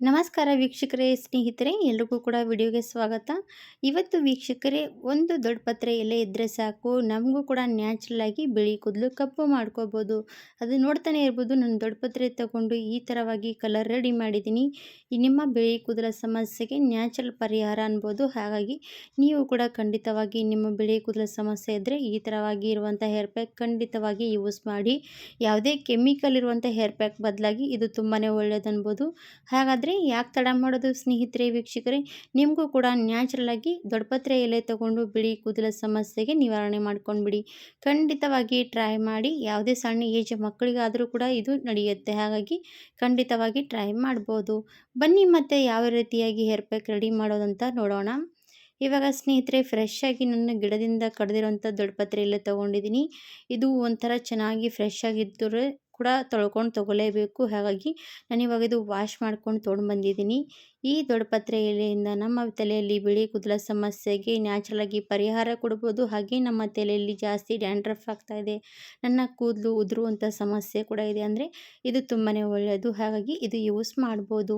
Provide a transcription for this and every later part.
ನಮಸ್ಕಾರ ವೀಕ್ಷಕರೇ, ಸ್ನೇಹಿತರೆ, ಎಲ್ರಿಗೂ ಕೂಡ ವಿಡಿಯೋಗೆ ಸ್ವಾಗತ. ಇವತ್ತು ವೀಕ್ಷಕರೇ, ಒಂದು ದೊಡ್ಡ ಪತ್ರೆ ಎಲೆ ಇದ್ದರೆ ಸಾಕು, ನಮಗೂ ಕೂಡ ನ್ಯಾಚುರಲ್ ಆಗಿ ಬಿಳಿ ಕೂದಲು ಕಪ್ಪು ಮಾಡ್ಕೋಬೋದು. ಅದು ನೋಡ್ತಾನೆ ಇರ್ಬೋದು, ನಾನು ದೊಡ್ಡ ಪತ್ರೆ ತಗೊಂಡು ಈ ಥರವಾಗಿ ಕಲರ್ ರೆಡಿ ಮಾಡಿದ್ದೀನಿ. ನಿಮ್ಮ ಬಿಳಿ ಕೂದಲ ಸಮಸ್ಯೆಗೆ ನ್ಯಾಚುರಲ್ ಪರಿಹಾರ ಅನ್ಬೋದು. ಹಾಗಾಗಿ ನೀವು ಕೂಡ ಖಂಡಿತವಾಗಿ ನಿಮ್ಮ ಬಿಳಿ ಕೂದಲ ಸಮಸ್ಯೆ ಇದ್ದರೆ ಈ ಥರವಾಗಿ ಇರುವಂಥ ಹೇರ್ ಪ್ಯಾಕ್ ಖಂಡಿತವಾಗಿ ಯೂಸ್ ಮಾಡಿ. ಯಾವುದೇ ಕೆಮಿಕಲ್ ಇರುವಂಥ ಹೇರ್ ಪ್ಯಾಕ್ ಬದಲಾಗಿ ಇದು ತುಂಬಾ ಒಳ್ಳೆಯದನ್ಬೋದು ಹಾಗಾದರೆ ಯಾಕೆ ತಡ ಮಾಡೋದು ಸ್ನೇಹಿತರೆ, ವೀಕ್ಷಕರೇ? ನಿಮಗೂ ಕೂಡ ನ್ಯಾಚುರಲ್ ಆಗಿ ದೊಡ್ಡಪತ್ರೆ ಎಲೆ ತಗೊಂಡು ಬಿಳಿ ಕೂದಲ ಸಮಸ್ಯೆಗೆ ನಿವಾರಣೆ ಮಾಡ್ಕೊಂಡ್ಬಿಡಿ. ಖಂಡಿತವಾಗಿ ಟ್ರೈ ಮಾಡಿ, ಯಾವುದೇ ಸಣ್ಣ ಏಜ್ ಮಕ್ಕಳಿಗಾದರೂ ಕೂಡ ಇದು ನಡೆಯುತ್ತೆ. ಹಾಗಾಗಿ ಖಂಡಿತವಾಗಿ ಟ್ರೈ ಮಾಡ್ಬೋದು. ಬನ್ನಿ ಮತ್ತೆ ಯಾವ ರೀತಿಯಾಗಿ ಹೇರ್ ಪ್ಯಾಕ್ ರೆಡಿ ಮಾಡೋದಂತ ನೋಡೋಣ. ಇವಾಗ ಸ್ನೇಹಿತರೆ ಫ್ರೆಶ್ ಆಗಿ ನನ್ನ ಗಿಡದಿಂದ ಕಡ್ದಿರೋಂಥ ದೊಡ್ಡಪತ್ರೆ ಎಲ್ಲ ತೊಗೊಂಡಿದ್ದೀನಿ. ಇದು ಒಂಥರ ಚೆನ್ನಾಗಿ ಫ್ರೆಶ್ ಆಗಿದ್ದರೆ ಕೂಡ ತೊಳ್ಕೊಂಡು ತೊಗೊಳ್ಳೇಬೇಕು. ಹಾಗಾಗಿ ನಾನು ಇವಾಗ ಇದು ವಾಶ್ ಮಾಡ್ಕೊಂಡು ತೊಗೊಂಡು ಬಂದಿದ್ದೀನಿ. ಈ ದೊಡ್ಡಪತ್ರೆ ಎಲೆಯಿಂದ ನಮ್ಮ ತಲೆಯಲ್ಲಿ ಬಿಳಿ ಕೂದಲ ಸಮಸ್ಯೆಗೆ ನ್ಯಾಚುರಲಾಗಿ ಪರಿಹಾರ ಕೊಡ್ಬೋದು. ಹಾಗೆ ನಮ್ಮ ತಲೆಯಲ್ಲಿ ಜಾಸ್ತಿ ಡ್ಯಾಂಡ್ರಫ್ ಆಗ್ತಾ ಇದೆ. ನನ್ನ ಕೂದಲು ಉದುರುವಂಥ ಸಮಸ್ಯೆ ಕೂಡ ಇದೆ ಅಂದರೆ ಇದು ತುಂಬಾ ಒಳ್ಳೆಯದು ಹಾಗಾಗಿ ಇದು ಯೂಸ್ ಮಾಡ್ಬೋದು.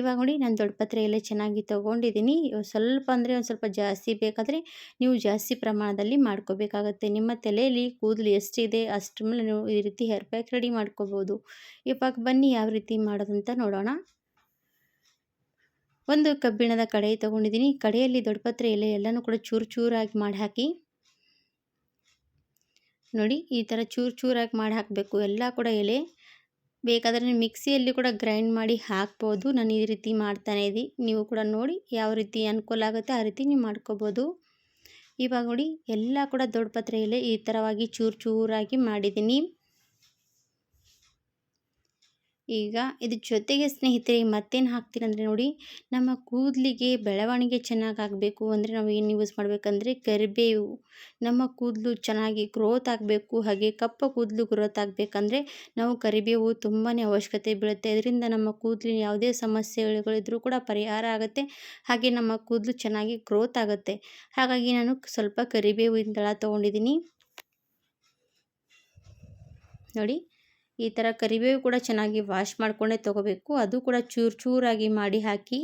ಇವಾಗ ನೋಡಿ ನಾನು ದೊಡ್ಡಪತ್ರೆ ಎಲೆ ಚೆನ್ನಾಗಿ ತೊಗೊಂಡಿದ್ದೀನಿ. ಸ್ವಲ್ಪ ಅಂದರೆ ಒಂದು ಸ್ವಲ್ಪ ಜಾಸ್ತಿ ಬೇಕಾದರೆ ನೀವು ಜಾಸ್ತಿ ಪ್ರಮಾಣದಲ್ಲಿ ಮಾಡ್ಕೋಬೇಕಾಗತ್ತೆ. ನಿಮ್ಮ ತಲೆಯಲ್ಲಿ ಕೂದಲು ಎಷ್ಟಿದೆ ಅಷ್ಟರ ಮೇಲೆ ನೀವು ಈ ರೀತಿ ಹೇರ್ ಪ್ಯಾಕ್ ರೆಡಿ ಮಾಡ್ಕೋಬೋದು. ಇವಾಗ ಬನ್ನಿ ಯಾವ ರೀತಿ ಮಾಡೋದಂತ ನೋಡೋಣ. ಒಂದು ಕಬ್ಬಿಣದ ಕಡಾಯಿ ತೊಗೊಂಡಿದ್ದೀನಿ. ಕಡೆಯಲ್ಲಿ ದೊಡ್ಡಪತ್ರೆ ಎಲೆ ಎಲ್ಲನೂ ಕೂಡ ಚೂರು ಚೂರಾಗಿ ಮಾಡಿ ಹಾಕಿ ನೋಡಿ, ಈ ಥರ ಚೂರು ಚೂರಾಗಿ ಮಾಡಿ ಹಾಕಬೇಕು ಎಲ್ಲ ಕೂಡ ಎಲೆ. ಬೇಕಾದರೆ ಮಿಕ್ಸಿಯಲ್ಲಿ ಕೂಡ ಗ್ರೈಂಡ್ ಮಾಡಿ ಹಾಕ್ಬೋದು. ನಾನು ಈ ರೀತಿ ಮಾಡ್ತಾನೆ ಇದ್ದೀನಿ. ನೀವು ಕೂಡ ನೋಡಿ ಯಾವ ರೀತಿ ಅನುಕೂಲ ಆಗುತ್ತೆ ಆ ರೀತಿ ನೀವು ಮಾಡ್ಕೋಬೋದು. ಇವಾಗ ನೋಡಿ, ಎಲ್ಲ ಕೂಡ ದೊಡ್ಡಪತ್ರೆ ಎಲೆ ಈ ಥರವಾಗಿ ಚೂರು ಚೂರಾಗಿ ಮಾಡಿದ್ದೀನಿ. ಈಗ ಇದ್ರ ಜೊತೆಗೆ ಸ್ನೇಹಿತರೆ, ಮತ್ತೇನು ಹಾಕ್ತೀನಿ ಅಂದರೆ ನೋಡಿ, ನಮ್ಮ ಕೂದಲಿಗೆ ಬೆಳವಣಿಗೆ ಚೆನ್ನಾಗಿ ಆಗಬೇಕು ಅಂದರೆ ನಾವು ಏನು ಯೂಸ್ ಮಾಡಬೇಕಂದ್ರೆ ಕರಿಬೇವು. ನಮ್ಮ ಕೂದಲು ಚೆನ್ನಾಗಿ ಗ್ರೋತ್ ಆಗಬೇಕು, ಹಾಗೆ ಕಪ್ಪ ಕೂದಲು ಗ್ರೋತ್ ಆಗಬೇಕಂದ್ರೆ ನಾವು ಕರಿಬೇವು ತುಂಬಾ ಅವಶ್ಯಕತೆ ಬೀಳುತ್ತೆ. ಇದರಿಂದ ನಮ್ಮ ಕೂದಲಿನ ಯಾವುದೇ ಸಮಸ್ಯೆಗಳಿದ್ರೂ ಕೂಡ ಪರಿಹಾರ ಆಗುತ್ತೆ, ಹಾಗೆ ನಮ್ಮ ಕೂದಲು ಚೆನ್ನಾಗಿ ಗ್ರೋತ್ ಆಗುತ್ತೆ. ಹಾಗಾಗಿ ನಾನು ಸ್ವಲ್ಪ ಕರಿಬೇವು ದಳ ತೊಗೊಂಡಿದ್ದೀನಿ ನೋಡಿ ಈ ಥರ ಕರಿಬೇವು ಕೂಡ ಚೆನ್ನಾಗಿ ವಾಶ್ ಮಾಡಿಕೊಂಡೇ ತೊಗೋಬೇಕು. ಅದು ಕೂಡ ಚೂರು ಚೂರಾಗಿ ಮಾಡಿ ಹಾಕಿ.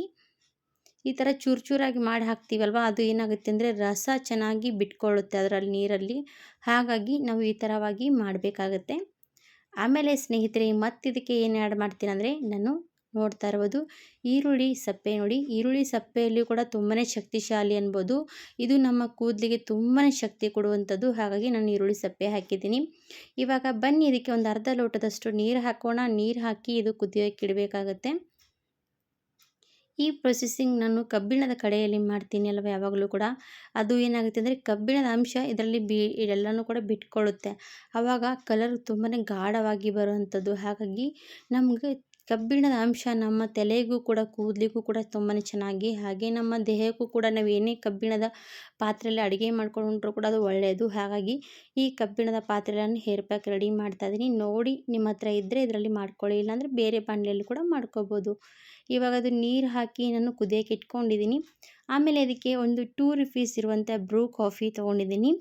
ಈ ಥರ ಚೂರು ಚೂರಾಗಿ ಮಾಡಿ ಹಾಕ್ತೀವಲ್ವ? ಅದು ಏನಾಗುತ್ತೆ ಅಂದರೆ ರಸ ಚೆನ್ನಾಗಿ ಬಿಟ್ಕೊಳ್ಳುತ್ತೆ ಅದರಲ್ಲಿ ನೀರಲ್ಲಿ. ಹಾಗಾಗಿ ನಾವು ಈ ಥರವಾಗಿ ಮಾಡಬೇಕಾಗತ್ತೆ. ಆಮೇಲೆ ಸ್ನೇಹಿತರೆ ಮತ್ತಿದಕ್ಕೆ ಏನು ಆ್ಯಡ್ ಮಾಡ್ತೀನಿ ಅಂದರೆ ನಾನು ನೋಡ್ತಾ ಇರ್ಬೋದು. ಈರುಳ್ಳಿ ಸಪ್ಪೆ ನೋಡಿ. ಈರುಳ್ಳಿ ಸಪ್ಪೆಯಲ್ಲಿ ಕೂಡ ತುಂಬಾ ಶಕ್ತಿಶಾಲಿ ಅನ್ಬೋದು. ಇದು ನಮ್ಮ ಕೂದಲಿಗೆ ತುಂಬಾ ಶಕ್ತಿ ಕೊಡುವಂಥದ್ದು. ಹಾಗಾಗಿ ನಾನು ಈರುಳ್ಳಿ ಸಪ್ಪೆ ಹಾಕಿದ್ದೀನಿ. ಇವಾಗ ಬನ್ನಿ, ಇದಕ್ಕೆ ಒಂದು ಅರ್ಧ ಲೋಟದಷ್ಟು ನೀರು ಹಾಕೋಣ. ನೀರು ಹಾಕಿ ಇದು ಕುದಿಯೋಕೆ ಇಡಬೇಕಾಗತ್ತೆ. ಈ ಪ್ರೊಸೆಸಿಂಗ್ ನಾನು ಕಬ್ಬಿಣದ ಕಡೆಯಲ್ಲಿ ಮಾಡ್ತೀನಿ ಅಲ್ವ ಯಾವಾಗಲೂ ಕೂಡ. ಅದು ಏನಾಗುತ್ತೆ ಅಂದರೆ ಕಬ್ಬಿಣದ ಅಂಶ ಇದರಲ್ಲಿ ಬಿ, ಇದೆಲ್ಲನೂ ಕೂಡ ಬಿಟ್ಕೊಳ್ಳುತ್ತೆ. ಆವಾಗ ಕಲರ್ ತುಂಬಾ ಗಾಢವಾಗಿ ಬರುವಂಥದ್ದು. ಹಾಗಾಗಿ ನಮಗೆ ಕಬ್ಬಿಣದ ಅಂಶ ನಮ್ಮ ತಲೆಗೂ ಕೂಡ ಕೂದಲಿಗೂ ಕೂಡ ತುಂಬಾ ಚೆನ್ನಾಗಿ, ಹಾಗೆ ನಮ್ಮ ದೇಹಕ್ಕೂ ಕೂಡ ನಾವು ಏನೇ ಕಬ್ಬಿಣದ ಪಾತ್ರೆಯಲ್ಲಿ ಅಡುಗೆ ಮಾಡ್ಕೊಂಡ್ರೂ ಕೂಡ ಅದು ಒಳ್ಳೆಯದು ಹಾಗಾಗಿ ಈ ಕಬ್ಬಿಣದ ಪಾತ್ರೆಗಳನ್ನು ಹೇರ್ ಪ್ಯಾಕ್ ರೆಡಿ ಮಾಡ್ತಾ ಇದ್ದೀನಿ. ನೋಡಿ ನಿಮ್ಮ ಹತ್ರ ಇದ್ದರೆ ಇದರಲ್ಲಿ ಮಾಡ್ಕೊಳ್ಳಿ, ಇಲ್ಲಾಂದರೆ ಬೇರೆ ಬಾಣಲೆಯಲ್ಲಿ ಕೂಡ ಮಾಡ್ಕೋಬೋದು. ಇವಾಗ ಅದು ನೀರು ಹಾಕಿ ನಾನು ಕುದಿಯೋಕೆ ಇಟ್ಕೊಂಡಿದ್ದೀನಿ. ಆಮೇಲೆ ಅದಕ್ಕೆ ಒಂದು ಟೂ ರುಪೀಸ್ ಇರುವಂಥ ಬ್ರೂ ಕಾಫಿ ತೊಗೊಂಡಿದ್ದೀನಿ.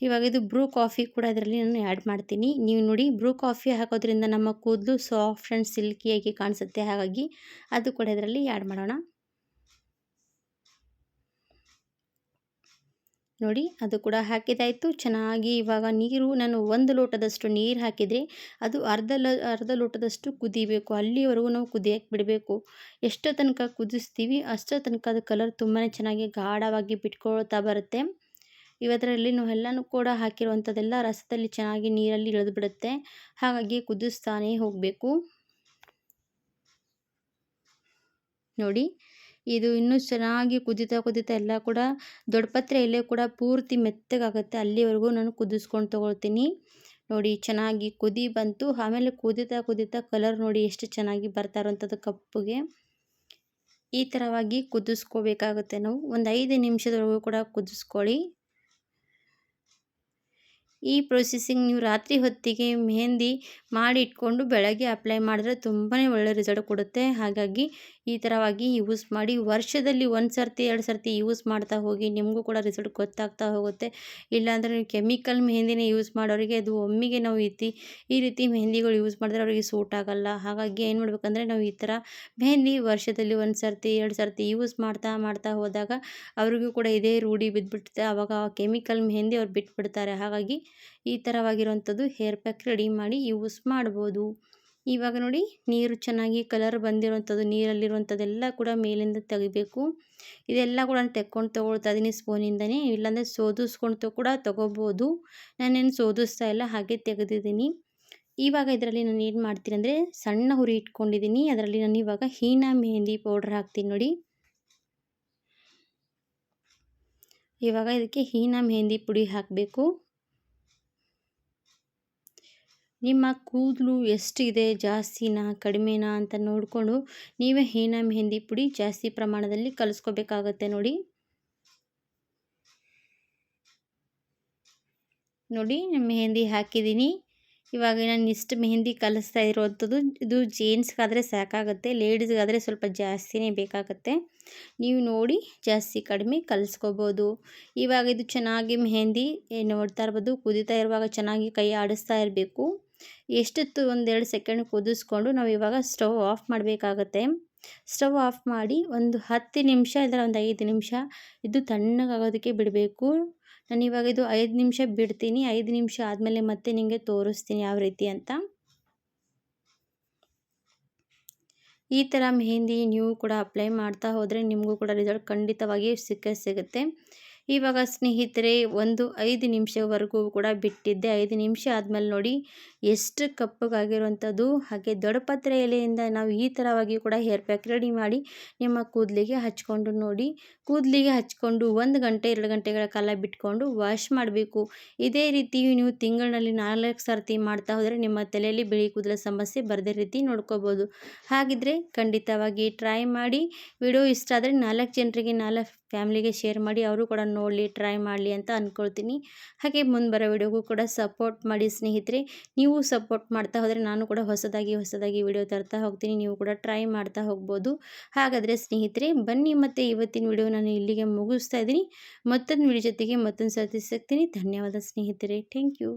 ಇವಾಗ ಇದು ಬ್ರೂ ಕಾಫಿ ಕೂಡ ಇದರಲ್ಲಿ ನಾನು ಆ್ಯಡ್ ಮಾಡ್ತೀನಿ. ನೀವು ನೋಡಿ ಬ್ರೂ ಕಾಫಿ ಹಾಕೋದ್ರಿಂದ ನಮ್ಮ ಕೂದಲು ಸಾಫ್ಟ್ ಆ್ಯಂಡ್ ಸಿಲ್ಕಿಯಾಗಿ ಕಾಣಿಸುತ್ತೆ. ಹಾಗಾಗಿ ಅದು ಕೂಡ ಇದರಲ್ಲಿ ಆ್ಯಡ್ ಮಾಡೋಣ. ನೋಡಿ, ಅದು ಕೂಡ ಹಾಕಿದಾಯಿತು. ಚೆನ್ನಾಗಿ ಇವಾಗ ನೀರು, ನಾನು ಒಂದು ಲೋಟದಷ್ಟು ನೀರು ಹಾಕಿದರೆ ಅದು ಅರ್ಧ ಲ, ಅರ್ಧ ಲೋಟದಷ್ಟು ಕುದಿಬೇಕು. ಅಲ್ಲಿವರೆಗೂ ನಾವು ಕುದಿಯಕ್ಕೆ ಬಿಡಬೇಕು. ಎಷ್ಟು ತನಕ ಕುದಿಸ್ತೀವಿ, ಅಷ್ಟೋ ತನಕ ಅದು ಕಲರ್ ತುಂಬಾ ಚೆನ್ನಾಗಿ ಗಾಢವಾಗಿ ಬಿಟ್ಕೊಳ್ತಾ ಬರುತ್ತೆ. ಇವತ್ತರಲ್ಲಿ ನಾವು ಎಲ್ಲನೂ ಕೂಡ ಹಾಕಿರುವಂಥದ್ದೆಲ್ಲ ರಸದಲ್ಲಿ ಚೆನ್ನಾಗಿ ನೀರಲ್ಲಿ ಇಳಿದು ಬಿಡುತ್ತೆ ಹಾಗಾಗಿ ಕುದಿಸ್ತಾನೆ ಹೋಗಬೇಕು. ನೋಡಿ, ಇದು ಇನ್ನೂ ಚೆನ್ನಾಗಿ ಕುದಿತಾ ಕುದಿತಾ ಎಲ್ಲ ಕೂಡ ದೊಡ್ಡಪತ್ರೆ ಎಲೆ ಕೂಡ ಪೂರ್ತಿ ಮೆತ್ತಗಾಗುತ್ತೆ. ಅಲ್ಲಿವರೆಗೂ ನಾನು ಕುದಿಸ್ಕೊಂಡು ತೊಗೊಳ್ತೀನಿ. ನೋಡಿ, ಚೆನ್ನಾಗಿ ಕುದಿ ಬಂತು. ಆಮೇಲೆ ಕುದಿತಾ ಕುದಿತಾ ಕಲರ್ ನೋಡಿ ಎಷ್ಟು ಚೆನ್ನಾಗಿ ಬರ್ತಾ ಇರೋಂಥದ್ದು ಕಪ್ಪುಗೆ. ಈ ಥರವಾಗಿ ಕುದಿಸ್ಕೋಬೇಕಾಗುತ್ತೆ ನಾವು. ಒಂದು ಐದು ನಿಮಿಷದವರೆಗೂ ಕೂಡ ಕುದಿಸ್ಕೊಳ್ಳಿ. ಈ ಪ್ರೊಸೆಸಿಂಗ್ ನೀವು ರಾತ್ರಿ ಹೊತ್ತಿಗೆ ಮೆಹಂದಿ ಮಾಡಿ ಇಟ್ಕೊಂಡು ಬೆಳಗ್ಗೆ ಅಪ್ಲೈ ಮಾಡಿದ್ರೆ ತುಂಬಾ ಒಳ್ಳೆ ರಿಸಲ್ಟ್ ಕೊಡುತ್ತೆ. ಹಾಗಾಗಿ ಈ ಥರವಾಗಿ ಯೂಸ್ ಮಾಡಿ ವರ್ಷದಲ್ಲಿ ಒಂದು ಸರ್ತಿ, ಎರಡು ಸರ್ತಿ ಯೂಸ್ ಮಾಡ್ತಾ ಹೋಗಿ ನಿಮಗೂ ಕೂಡ ರಿಸಲ್ಟ್ ಗೊತ್ತಾಗ್ತಾ ಹೋಗುತ್ತೆ. ಇಲ್ಲಾಂದರೆ ನೀವು ಕೆಮಿಕಲ್ ಮೆಹಂದಿನೇ ಯೂಸ್ ಮಾಡೋರಿಗೆ ಅದು ಒಮ್ಮಿಗೆ ನಾವು ಇತಿ ಈ ರೀತಿ ಮೆಹಂದಿಗಳು ಯೂಸ್ ಮಾಡಿದ್ರೆ ಅವರಿಗೆ ಸೂಟ್ ಆಗಲ್ಲ. ಹಾಗಾಗಿ ಏನು ಮಾಡಬೇಕಂದ್ರೆ ನಾವು ಈ ಥರ ಮೆಹಂದಿ ವರ್ಷದಲ್ಲಿ ಒಂದು ಸರ್ತಿ, ಎರಡು ಸರ್ತಿ ಯೂಸ್ ಮಾಡ್ತಾ ಮಾಡ್ತಾ ಹೋದಾಗ ಅವ್ರಿಗೂ ಕೂಡ ಇದೇ ರೂಢಿ ಬಿದ್ದುಬಿಡುತ್ತೆ ಆವಾಗ ಕೆಮಿಕಲ್ ಮೆಹಂದಿ ಅವ್ರು ಬಿಟ್ಬಿಡ್ತಾರೆ. ಹಾಗಾಗಿ ಈ ಥರವಾಗಿರುವಂಥದ್ದು ಹೇರ್ ಪ್ಯಾಕ್ ರೆಡಿ ಮಾಡಿ ಯೂಸ್ ಮಾಡ್ಬೋದು. ಇವಾಗ ನೋಡಿ ನೀರು ಚೆನ್ನಾಗಿ ಕಲರ್ ಬಂದಿರುವಂಥದ್ದು, ನೀರಲ್ಲಿರುವಂಥದ್ದೆಲ್ಲ ಕೂಡ ಮೇಲಿಂದ ತೆಗಿಬೇಕು. ಇದೆಲ್ಲ ಕೂಡ ನಾನು ತೆಕ್ಕೊಂಡು ತೊಗೊಳ್ತಾ ಇದ್ದೀನಿ ಸ್ಪೂನಿಂದನೇ ಇಲ್ಲಾಂದರೆ ಸೋದಿಸ್ಕೊಂಡು ಕೂಡ ತೊಗೋಬೋದು. ನಾನೇನು ಸೋದಿಸ್ತಾ ಇಲ್ಲ, ಹಾಗೆ ತೆಗೆದಿದ್ದೀನಿ. ಇವಾಗ ಇದರಲ್ಲಿ ನಾನು ಏನು ಮಾಡ್ತೀನಿ ಅಂದರೆ ಸಣ್ಣ ಹುರಿ ಇಟ್ಕೊಂಡಿದ್ದೀನಿ. ಅದರಲ್ಲಿ ನಾನು ಇವಾಗ ಹೀನಾ ಮೆಹಂದಿ ಪೌಡ್ರ್ ಹಾಕ್ತೀನಿ ನೋಡಿ. ಇವಾಗ ಇದಕ್ಕೆ ಹೀನಾ ಮೆಹಂದಿ ಪುಡಿ ಹಾಕಬೇಕು. ನಿಮ್ಮ ಕೂದಲು ಎಷ್ಟಿದೆ, ಜಾಸ್ತಿನಾ, ಕಡಿಮೆನಾ ಅಂತ ನೋಡಿಕೊಂಡು ನೀವೇ ಹೀನಾ ಮೆಹಂದಿ ಪುಡಿ ಜಾಸ್ತಿ ಪ್ರಮಾಣದಲ್ಲಿ ಕಲಿಸ್ಕೋಬೇಕಾಗತ್ತೆ ನೋಡಿ. ನೋಡಿ ಮೆಹಂದಿ ಹಾಕಿದ್ದೀನಿ. ಇವಾಗ ನಾನು ಇಷ್ಟು ಮೆಹಂದಿ ಕಲಿಸ್ತಾ ಇರುವಂಥದ್ದು ಇದು ಜೇಂಟ್ಸ್ಗಾದರೆ ಸಾಕಾಗುತ್ತೆ, ಲೇಡೀಸ್ಗಾದರೆ ಸ್ವಲ್ಪ ಜಾಸ್ತಿನೇ ಬೇಕಾಗುತ್ತೆ. ನೀವು ನೋಡಿ, ಜಾಸ್ತಿ ಕಡಿಮೆ ಕಲಿಸ್ಕೋಬೋದು. ಇವಾಗ ಇದು ಚೆನ್ನಾಗಿ ಮೆಹಂದಿ ನೋಡ್ತಾ ಇರ್ಬೋದು, ಕುದೀತಾ ಇರುವಾಗ ಚೆನ್ನಾಗಿ ಕೈ ಆಡಿಸ್ತಾ ಇರಬೇಕು. ಎಷ್ಟಿತ್ತು ಒಂದೆರಡು ಸೆಕೆಂಡ್ ಕುದಿಸ್ಕೊಂಡು ನಾವು ಇವಾಗ ಸ್ಟವ್ ಆಫ್ ಮಾಡಬೇಕಾಗತ್ತೆ. ಸ್ಟವ್ ಆಫ್ ಮಾಡಿ ಒಂದು ಹತ್ತು ನಿಮಿಷ ಇದರ ಒಂದು ಐದು ನಿಮಿಷ ಇದು ತಣ್ಣಗಾಗೋದಕ್ಕೆ ಬಿಡಬೇಕು. ನಾನು ಇವಾಗ ಇದು ಐದು ನಿಮಿಷ ಬಿಡ್ತೀನಿ. ಐದು ನಿಮಿಷ ಆದಮೇಲೆ ಮತ್ತೆ ನಿಮಗೆ ತೋರಿಸ್ತೀನಿ ಯಾವ ರೀತಿ ಅಂತ. ಈ ಥರ ಮೆಹಂದಿ ನೀವು ಕೂಡ ಅಪ್ಲೈ ಮಾಡ್ತಾ ಹೋದರೆ ನಿಮಗೂ ಕೂಡ ರಿಸಲ್ಟ್ ಖಂಡಿತವಾಗಿ ಸಿಕ್ಕೇ ಸಿಗುತ್ತೆ. ಇವಾಗ ಸ್ನೇಹಿತರೆ, ಒಂದು ಐದು ನಿಮಿಷವರೆಗೂ ಕೂಡ ಬಿಟ್ಟಿದ್ದೆ. ಐದು ನಿಮಿಷ ಆದಮೇಲೆ ನೋಡಿ ಎಷ್ಟು ಕಪ್ಪಗಾಗಿರುವಂಥದ್ದು. ಹಾಗೆ ದೊಡ್ಡಪತ್ರೆ ಎಲೆಯಿಂದ ನಾವು ಈ ಥರವಾಗಿ ಕೂಡ ಹೇರ್ ಪ್ಯಾಕ್ ರೆಡಿ ಮಾಡಿ ನಿಮ್ಮ ಕೂದಲಿಗೆ ಹಚ್ಕೊಂಡು ನೋಡಿ. ಕೂದಲಿಗೆ ಹಚ್ಕೊಂಡು ಒಂದು ಗಂಟೆ, ಎರಡು ಗಂಟೆಗಳ ಕಾಲ ಬಿಟ್ಕೊಂಡು ವಾಶ್ ಮಾಡಬೇಕು. ಇದೇ ರೀತಿ ನೀವು ತಿಂಗಳಿನಲ್ಲಿ ನಾಲ್ಕು ಸರ್ತಿ ಮಾಡ್ತಾ ಹೋದರೆ ನಿಮ್ಮ ತಲೆಯಲ್ಲಿ ಬಿಳಿ ಕೂದಲ ಸಮಸ್ಯೆ ಬರದೇ ರೀತಿ ನೋಡ್ಕೋಬೋದು. ಹಾಗಿದ್ರೆ ಖಂಡಿತವಾಗಿ ಟ್ರೈ ಮಾಡಿ. ವಿಡಿಯೋ ಇಷ್ಟ ಆದರೆ ನಾಲ್ಕು ಜನರಿಗೆ ನಾಲ್ಕು ಫ್ಯಾಮ್ಲಿಗೆ ಶೇರ್ ಮಾಡಿ ಅವರು ಕೂಡ ನೋಡಲಿ, ಟ್ರೈ ಮಾಡಲಿ ಅಂತ ಅಂದ್ಕೊಳ್ತೀನಿ ಹಾಗೆ ಮುಂದೆ ಬರೋ ವಿಡಿಯೋಗೂ ಕೂಡ ಸಪೋರ್ಟ್ ಮಾಡಿ ಸ್ನೇಹಿತರೆ. ನೀವು ಸಪೋರ್ಟ್ ಮಾಡ್ತಾ ಹೋದರೆ ನಾನು ಕೂಡ ಹೊಸದಾಗಿ ಹೊಸದಾಗಿ ವಿಡಿಯೋ ತರ್ತಾ ಹೋಗ್ತೀನಿ. ನೀವು ಕೂಡ ಟ್ರೈ ಮಾಡ್ತಾ ಹೋಗ್ಬೋದು. ಹಾಗಾದರೆ ಸ್ನೇಹಿತರೆ, ಬನ್ನಿ ಮತ್ತು ಇವತ್ತಿನ ವಿಡಿಯೋ ನಾನು ಇಲ್ಲಿಗೆ ಮುಗಿಸ್ತಾ ಇದ್ದೀನಿ. ಮತ್ತೊಂದು ವಿಡಿಯೋ ಜೊತೆಗೆ ಮತ್ತೊಂದು ಸರ್ತಿ ಸಿಗ್ತೀನಿ. ಧನ್ಯವಾದ ಸ್ನೇಹಿತರೆ. Thank you.